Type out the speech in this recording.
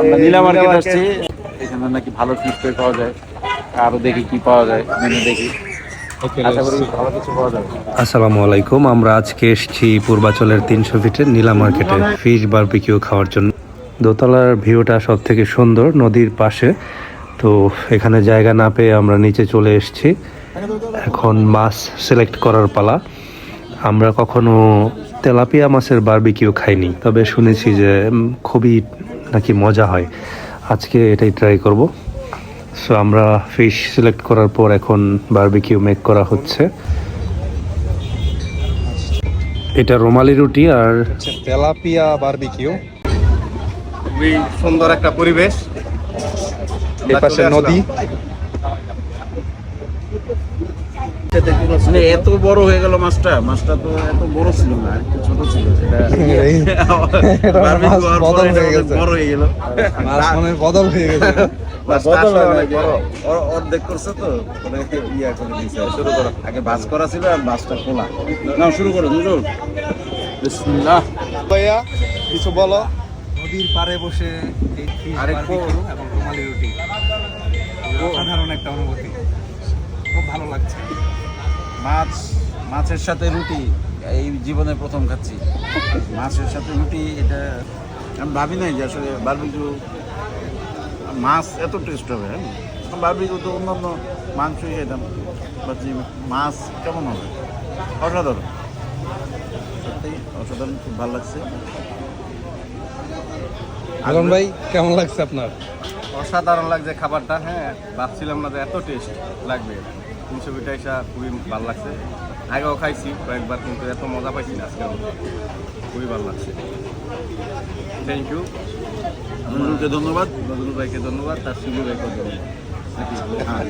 আমরা নীলা মার্কেট আসছি। এখানে নাকি ভালো পাওয়া যায়। আরও দেখি কি পাওয়া যায় মেনু দেখি। আসসালামু আলাইকুম আমরা আজকে এসেছি পূর্বাচলের তিনশো ফিটের নীলা মার্কেটে ফিশ বারবিকিউ খাওয়ার জন্য। দোতলার ভিউটা সব থেকে সুন্দর নদীর পাশে। তো এখানে জায়গা না পেয়ে আমরা নিচে চলে এসেছি। এখন মাছ সিলেক্ট করার পালা। আমরা কখনো তেলাপিয়া মাছের বারবিকিউ খাইনি তবে শুনেছি যে খুবই নাকি মজা হয়। আজকে এটাই ট্রাই করব। সো আমরা ফিশ সিলেক্ট করার পর এখন বারবিকিউ মেক করা হচ্ছে। এটা রোমালি রুটি আর তেলাপিয়া বারবিকিউ খুবই সুন্দর একটা পরিবেশ। এই পাশে নদী। এত বড় হয়ে গেল মাছটা মাছটা তো এত বড় ছিল না একটু ছোট ছিল সেটা বদল হয়ে গেছে। বড় হয়ে গেল। মানে বদল হয়ে গেছে। বদল হয় অনেক নাকি? বড়। অর- অর্ধেক করছে তো ইয়া করে দিয়েছে শুরু করো। আগে বাস করা ছিল আর বাসটা খোলা। না শুরু করো নুরুল বিসমিল্লাহ। ভাইয়া কিছু বলো। নদীর পাড়ে বসে এই ফিশ আরেকটু- বারবিকিউ এবং রুমালি রুটি। অসাধারণ একটা অনুভূতি। ভালো লাগছে। মাছ মাছের সাথে রুটি এই জীবনে প্রথম খাচ্ছি। মাছের সাথে রুটি এটা আমি ভাবি নাই যে আসলে বারবিকিউ মাছ এত টেস্ট হবে হ্যাঁ? বারবিকিউ তো অন্যান্য মাংসই খেতাম ভাবছি মাছ কেমন হবে? অসাধারণ। সত্যি অসাধারণ খুব ভালো লাগছে। আলম ভাই কেমন লাগছে আপনার? অসাধারণ লাগছে খাবারটা হ্যাঁ? ভাবছিলাম না যে এত টেস্ট লাগবে। তিনশো বিটা এসা খুবই ভালো লাগছে। আগেও খাইছি কয়েকবার কিন্তু এত মজা পাইছি না আজকে খুবই ভালো লাগছে। থ্যাংক ইউ নজরুলকে ধন্যবাদ। নজরুল ভাইকে ধন্যবাদ তার সুযোগ ভাইকে ধন্যবাদ। হ্যাঁ।